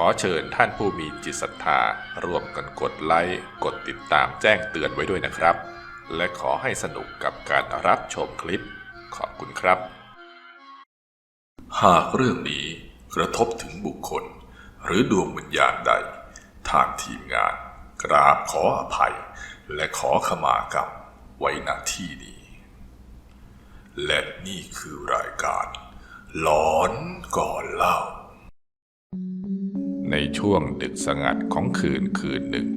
ขอเชิญท่านผู้มีจิตศรัทธาร่วมกันกดไลค์กดติดตามแจ้งเตือนไว้ด้วยนะครับ และขอให้สนุกกับการรับชมคลิป ขอบคุณครับ หากเรื่องนี้กระทบถึงบุคคล หรือดวงวิญญาณใด ทางทีมงาน กราบขออภัย และขอขมากรรมไว้ณที่นี้ และนี่คือรายการหลอนก่อนเล่า ในช่วงดึกสงัดของคืนคืนหนึ่ง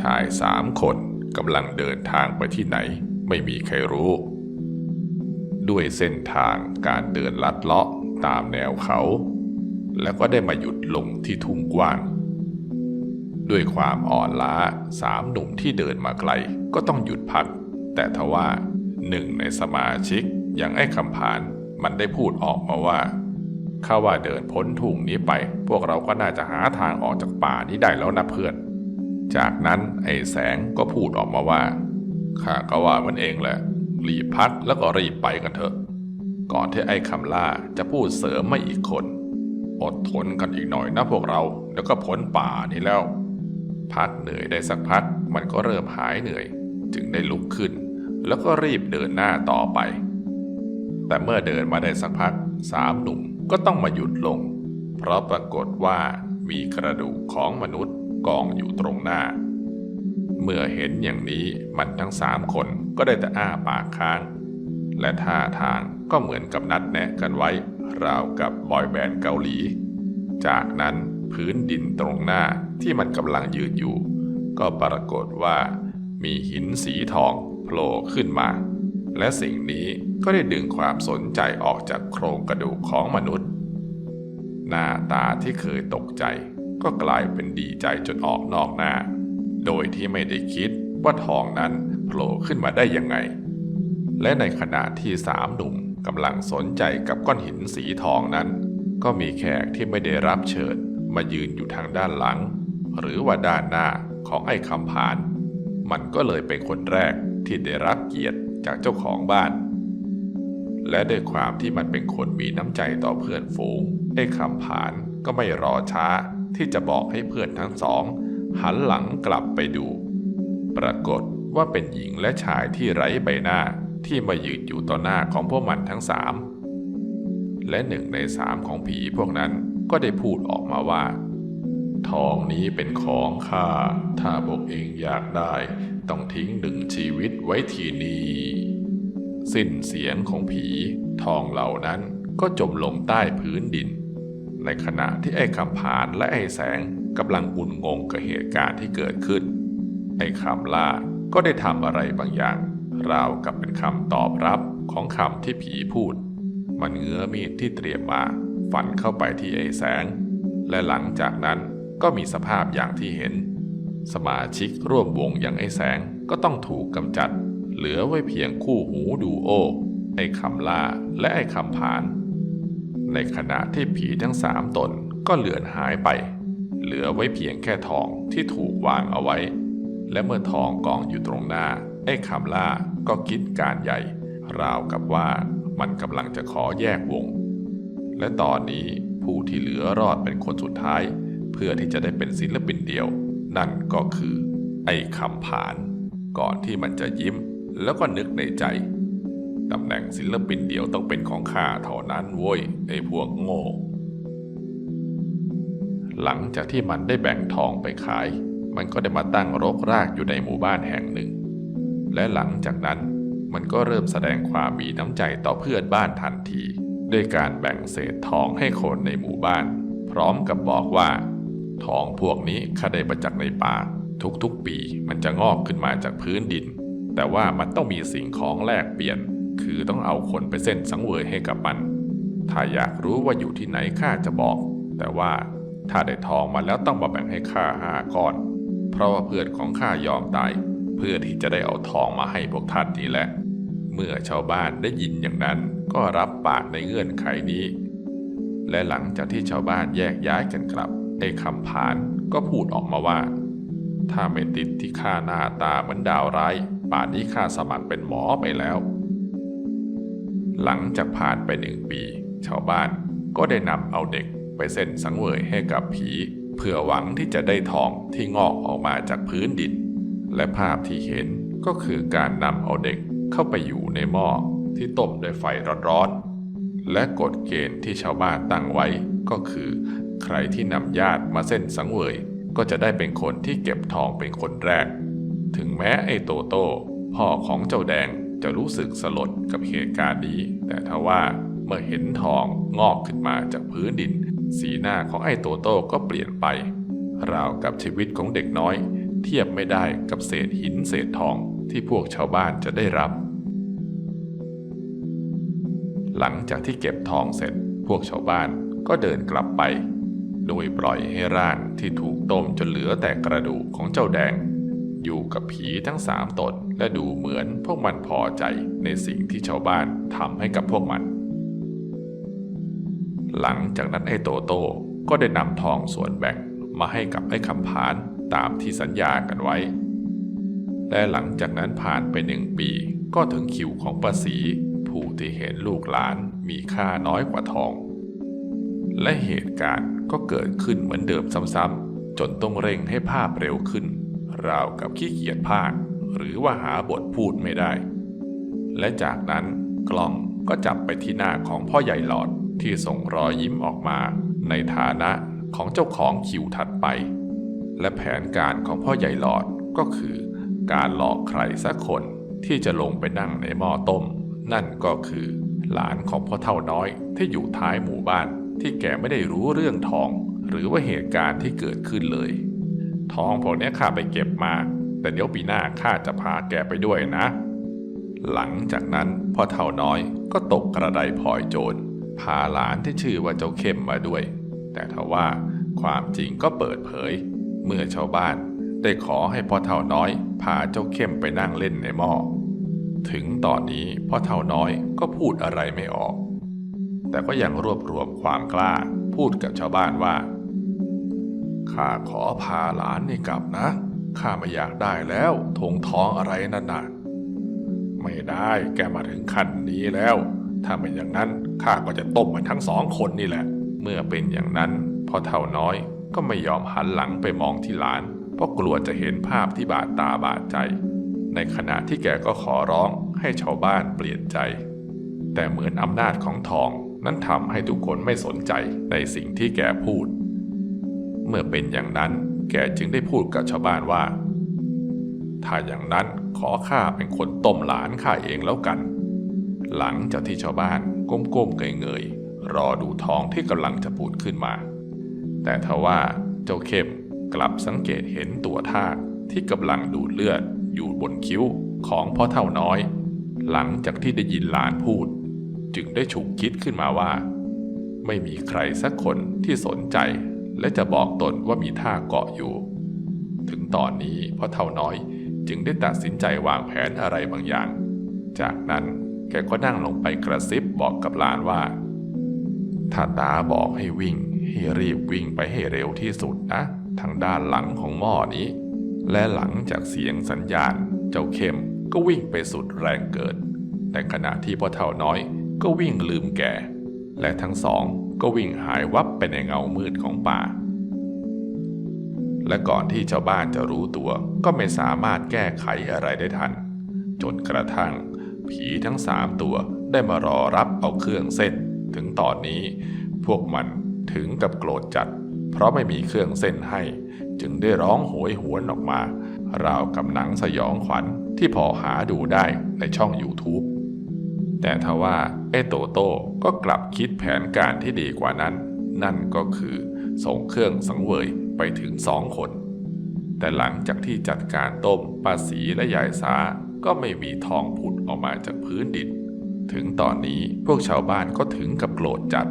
ชายสามคนกำลังเดินทางไปที่ไหนไม่มีใครรู้ ด้วยเส้นทางการเดินลัดเลาะตามแนวเขา แล้วก็ได้มาหยุดลงที่ทุ่งกว้าง ด้วยความอ่อนล้าสามหนุ่มที่เดินมาไกลก็ต้องหยุดพัก แต่ทว่าหนึ่งในสมาชิกอย่างไอ้คำผานมันได้พูดออกมาว่า ข้าว่าเดินพ้นทุ่งนี้ไป พวกเราก็น่าจะหาทางออกจากป่านี้ได้แล้วนะเพื่อน จากนั้นไอ้แสงก็พูดออกมาว่าข้าก็ว่ามันเองแหละ รีบพักแล้วก็รีบไปกันเถอะ ก่อนที่ไอ้คำล่าจะพูดเสริมมาอีกคน อดทนกันอีกหน่อยนะพวกเรา แล้วก็พ้นป่านี้แล้ว พักเหนื่อยได้สักพัก มันก็เริ่มหายเหนื่อย จึงได้ลุกขึ้น แล้วก็รีบเดินหน้าต่อไป แต่เมื่อเดินมาได้สักพักสามหนุ่ม ก็ต้องมาหยุดลง เพราะปรากฏว่ามีกระดูกของมนุษย์กองอยู่ตรงหน้า เมื่อเห็นอย่างนี้มันทั้งสามคนก็ได้แต่อ้าปากค้าง และท่าทางก็เหมือนกับนัดแนะกันไว้ ราวกับบอยแบนด์เกาหลี จากนั้นพื้นดินตรงหน้าที่มันกำลังยืนอยู่ ก็ปรากฏว่ามีหินสีทองโผล่ขึ้นมา และสิ่งนี้ก็ได้ดึงความสนใจออกจากโครงกระดูกของมนุษย์ หน้าตาที่เคยตกใจก็กลายเป็นดีใจจนออกนอกหน้า โดยที่ไม่ได้คิดว่าทองนั้นโผล่ขึ้นมาได้ยังไง และในขณะที่สามหนุ่มกำลังสนใจกับก้อนหินสีทองนั้น ก็มีแขกที่ไม่ได้รับเชิญมายืนอยู่ทางด้านหลัง หรือว่าด้านหน้าของไอ้คำผาน มันก็เลยเป็นคนแรกที่ได้รับเกียรติ จากเจ้าของบ้าน และด้วยความที่มันเป็นคนมีน้ำใจต่อเพื่อนฝูงไอ้คำผานก็ไม่รอช้าที่จะบอกให้เพื่อนทั้งสอง หันหลังกลับไปดู ปรากฏว่าเป็นหญิงและชายที่ไร้ใบหน้าที่มายืนอยู่ต่อหน้าของพวกมันทั้งสามและหนึ่งในสามของผีพวกนั้นก็ได้พูดออกมาว่า ทองนี้เป็นของข้า ถ้าพวกเองอยากได้ ต้องทิ้งหนึ่งชีวิตไว้ที่นี่ สิ้นเสียงของผีทองเหล่านั้นก็จมลงใต้พื้นดิน ในขณะที่ไอ้คำผานและไอ้แสงกำลังบุนงงกับเหตุการณ์ที่เกิดขึ้น ไอ้คำล่าก็ได้ทำอะไรบางอย่าง ราวกับเป็นคำตอบรับของคำที่ผีพูด มันเงื้อมีดที่เตรียมมาฟันเข้าไปที่ไอ้แสง และหลังจากนั้น ก็มีสภาพอย่างที่เห็น สมาชิกร่วมวงอย่างไอ้แสงก็ต้องถูกกำจัด เหลือไว้เพียงคู่หูดูโอ ไอ้คำล่าและไอ้คำผาน ในขณะที่ผีทั้งสามตนก็เลือนหายไป เหลือไว้เพียงแค่ทองที่ถูกวางเอาไว้ และเมื่อทองกองอยู่ตรงหน้า ไอ้คำล่าก็คิดการใหญ่ ราวกับว่ามันกำลังจะขอแยกวง และตอนนี้ผู้ที่เหลือรอดเป็นคนสุดท้าย เพื่อที่จะได้เป็นศิลปินเดียว นั่นก็คือ ไอ้คำผาน ก่อนที่มันจะยิ้มแล้วก็นึกในใจตำแหน่งศิลปินเดียวต้องเป็นของข้าเท่านั้นโว้ยไอ้พวกโง่ หลังจากที่มันได้แบ่งทองไปขาย มันก็ได้มาตั้งรกรากอยู่ในหมู่บ้านแห่งหนึ่ง และหลังจากนั้นมันก็เริ่มแสดงความมีน้ำใจต่อเพื่อนบ้านทันที ด้วยการแบ่งเศษทองให้คนในหมู่บ้าน พร้อมกับบอกว่า ทองพวกนี้ข้าได้มาจากในป่า ทุกๆปีมันจะงอกขึ้นมาจากพื้นดิน แต่ว่ามันต้องมีสิ่งของแลกเปลี่ยน คือต้องเอาคนไปเส้นสังเวยให้กับมัน ถ้าอยากรู้ว่าอยู่ที่ไหนข้าจะบอก แต่ว่าถ้าได้ทองมาแล้วต้องมาแบ่งให้ข้าห้าก้อน เพราะว่าเพื่อนของข้ายอมตาย เพื่อที่จะได้เอาทองมาให้พวกท่านนี่แหละ เมื่อชาวบ้านได้ยินอย่างนั้นก็รับปากในเงื่อนไขนี้ และหลังจากที่ชาวบ้านแยกย้ายกันกลับ ไอ้คำผานก็พูดออกมาว่า ถ้าไม่ติดที่ข้าหน้าตาเหมือนดาวร้าย ป่านนี้ข้าสมัครเป็นหมอไปแล้ว หลังจากผ่านไปหนึ่งปี ชาวบ้านก็ได้นำเอาเด็กไปเส้นสังเวยให้กับผีเพื่อหวังที่จะได้ทองที่งอกออกมาจากพื้นดิน และภาพที่เห็นก็คือการนำเอาเด็กเข้าไปอยู่ในหม้อที่ต้มด้วยไฟร้อนๆและกฎเกณฑ์ที่ชาวบ้านตั้งไว้ก็คือ ใครที่นำญาติมาเส้นสังเวย ก็จะได้เป็นคนที่เก็บทองเป็นคนแรก ถึงแม้ไอ้โตโต้พ่อของเจ้าแดงจะรู้สึกสลดกับเหตุการณ์นี้ แต่ทว่าเมื่อเห็นทองงอกขึ้นมาจากพื้นดิน สีหน้าของไอ้โตโต้ก็เปลี่ยนไป ราวกับชีวิตของเด็กน้อย เทียบไม่ได้กับเศษหินเศษทองที่พวกชาวบ้านจะได้รับ หลังจากที่เก็บทองเสร็จพวกชาวบ้านก็เดินกลับไป โดยปล่อยให้ร่างที่ถูกต้มจนเหลือแต่กระดูกของเจ้าแดง อยู่กับผีทั้งสามตนและดูเหมือนพวกมันพอใจในสิ่งที่ชาวบ้านทำให้กับพวกมัน หลังจากนั้นไอ้โตโต้ก็ได้นำทองส่วนแบ่งมาให้กับไอ้คำผานตามที่สัญญากันไว้ และหลังจากนั้นผ่านไปหนึ่งปีก็ถึงคิวของป้าสีผู้ที่เห็นลูกหลานมีค่าน้อยกว่าทอง และเหตุการณ์ก็เกิดขึ้นเหมือนเดิมซ้ำๆจนต้องเร่งให้ภาพเร็วขึ้น ราวกับขี้เกียจภาค หรือว่าหาบทพูดไม่ได้ และจากนั้นกล้องก็จับไปที่หน้าของพ่อใหญ่หลอดที่ส่งรอยยิ้มออกมา ในฐานะของเจ้าของคิวถัดไป และแผนการของพ่อใหญ่หลอดก็คือ การหลอกใครสักคนที่จะลงไปนั่งในหม้อต้ม นั่นก็คือ หลานของพ่อเท่าน้อยที่อยู่ท้ายหมู่บ้าน ที่แกไม่ได้รู้เรื่องทอง หรือว่าเหตุการณ์ที่เกิดขึ้นเลย ทองพวกนี้ข้าไปเก็บมา แต่เดี๋ยวปีหน้าข้าจะพาแกไปด้วยนะ หลังจากนั้นพ่อเท่าน้อยก็ตกกระไดพลอยโจรพาหลานที่ชื่อว่าเจ้าเข้มมาด้วย แต่ทว่าความจริงก็เปิดเผย เมื่อชาวบ้านได้ขอให้พ่อเท่าน้อย พาเจ้าเข้มไปนั่งเล่นในหม้อถึงตอนนี้พ่อเท่าน้อยก็พูดอะไรไม่ออก แต่ก็ยังรวบรวมความกล้า พูดกับชาวบ้านว่า ข้าขอพาหลานนี่กลับนะ ข้าไม่อยากได้แล้วทงท้องอะไรนั่นน่ะ ไม่ได้แกมาถึงขั้นนี้แล้ว ถ้าเป็นอย่างนั้นข้าก็จะต้มมันทั้งสองคนนี่แหละ เมื่อเป็นอย่างนั้นพ่อเท่าน้อยก็ไม่ยอมหันหลังไปมองที่หลาน เพราะกลัวจะเห็นภาพที่บาดตาบาดใจ ในขณะที่แกก็ขอร้องให้ชาวบ้านเปลี่ยนใจ แต่เหมือนอำนาจของทอง นั้นทำให้ทุกคนไม่สนใจในสิ่งที่แกพูด เมื่อเป็นอย่างนั้นแกจึงได้พูดกับชาวบ้านว่า ถ้าอย่างนั้นขอข้าเป็นคนต้มหลานข้าเองแล้วกัน หลังจากที่ชาวบ้านก้มๆเงยๆรอดูทองที่กำลังจะปูดขึ้นมา แต่ทว่าเจ้าเข้มกลับสังเกตเห็นตัวทากที่กำลังดูดเลือดอยู่บนคิ้วของพ่อเท่าน้อย หลังจากที่ได้ยินหลานพูด จึงได้ฉุกคิดขึ้นมาว่า ไม่มีใครสักคนที่สนใจและจะบอกตนว่ามีท่าเกาะอยู่ ถึงตอนนี้พ่อเท่าน้อยจึงได้ตัดสินใจวางแผนอะไรบางอย่าง จากนั้นแกก็นั่งลงไปกระซิบบอกกับหลานว่า ถ้าตาบอกให้วิ่งให้รีบวิ่งไปให้เร็วที่สุดนะ ทางด้านหลังของหม้อนี้ และหลังจากเสียงสัญญาณ เจ้าเข้มก็วิ่งไปสุดแรงเกินแต่ขณะที่พ่อเท่าน้อย ก็วิ่งลืมแก และทั้งสองก็วิ่งหายวับไปในเงามืดของป่า และก่อนที่ชาวบ้านจะรู้ตัวก็ไม่สามารถแก้ไขอะไรได้ทัน จนกระทั่ง ผีทั้งสามตัวได้มารอรับเอาเครื่องเส้น ถึงตอนนี้พวกมันถึงกับโกรธจัด เพราะไม่มีเครื่องเส้นให้ จึงได้ร้องโหยหวนออกมา ราวกับหนังสยองขวัญที่พอหาดูได้ในช่อง YouTube แต่ทว่าไอ้โตโต้ก็กลับคิดแผนการที่ดีกว่านั้น นั่นก็คือส่งเครื่องสังเวยไปถึงสองคน แต่หลังจากที่จัดการต้มป้าสีและยายสาก็ไม่มีทองผุดออกมาจากพื้นดิน ถึงตอนนี้พวกชาวบ้านก็ถึงกับโกรธจัด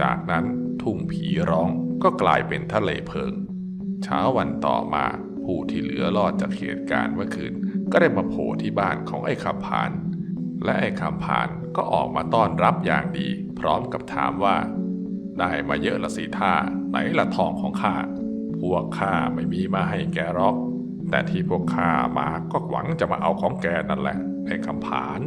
จากนั้นทุ่งผีร้องก็กลายเป็นทะเลเพลิง เช้าวันต่อมาผู้ที่เหลือรอดจากเหตุการณ์เมื่อคืน ก็ได้มาโผล่ที่บ้านของไอ้คำผาน และไอ้คำผานก็ออกมาต้อนรับอย่างดี พร้อมกับถามว่า ได้มาเยอะละสิท่าไหนละทองของข้าพวกข้าไม่มีมาให้แกหรอก แต่ที่พวกข้ามาก็หวังจะมาเอาของแกนั่นแหละไอ้คำผาน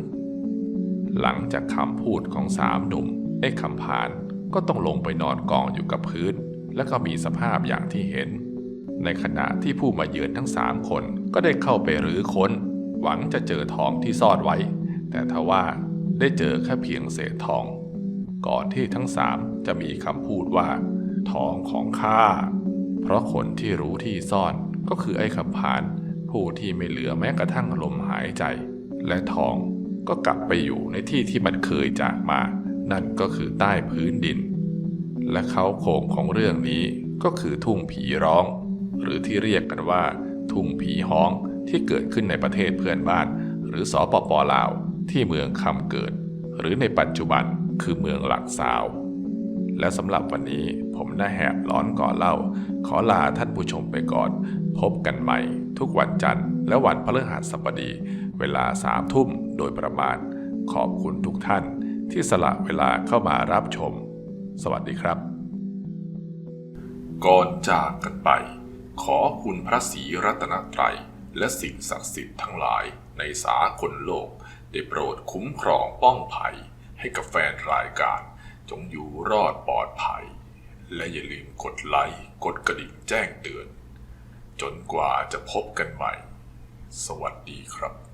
หลังจากคำพูดของสามหนุ่มไอ้คำผานก็ต้องลงไปนอนกองอยู่กับพื้น และก็มีสภาพอย่างที่เห็น ในขณะที่ผู้มาเยือนทั้งสามคนก็ได้เข้าไปรื้อค้น หวังจะเจอทองที่ซ่อนไว้ แต่ทว่าได้เจอแค่เพียงเศษทอง ก่อนที่ทั้งสามจะมีคำพูดว่า ทองของข้า เพราะคนที่รู้ที่ซ่อนก็คือไอ้ขับผาน ผู้ที่ไม่เหลือแม้กระทั่งลมหายใจ และทองก็กลับไปอยู่ในที่ที่มันเคยจากมา นั่นก็คือใต้พื้นดิน และเขาโครงของเรื่องนี้ก็คือทุ่งผีร้อง หรือที่เรียกกันว่า ทุ่งผีฮ้องที่เกิดขึ้นในประเทศเพื่อนบ้าน หรือสอปปลาว ที่เมืองคำเกิด หรือในปัจจุบันคือเมืองหลักสาว และสำหรับวันนี้ผมน้าแหบร้อนก่อนเล่า ขอลาท่านผู้ชมไปก่อน พบกันใหม่ ทุกวันจันทร์และวันพฤหัสบดี เวลาสามทุ่มโดยประมาณ ขอบคุณทุกท่าน ที่สละเวลาเข้ามารับชม สวัสดีครับ ก่อนจากกันไป ขอคุณพระศรีรัตนตรัยและสิ่งศักดิ์สิทธิ์ทั้งหลายในสากลโลก ได้โปรดคุ้มครองป้องภัย ให้กับแฟนรายการ จงอยู่รอดปลอดภัย และอย่าลืมกดไลค์กดกระดิ่งแจ้งเตือน จนกว่าจะพบกันใหม่ สวัสดีครับ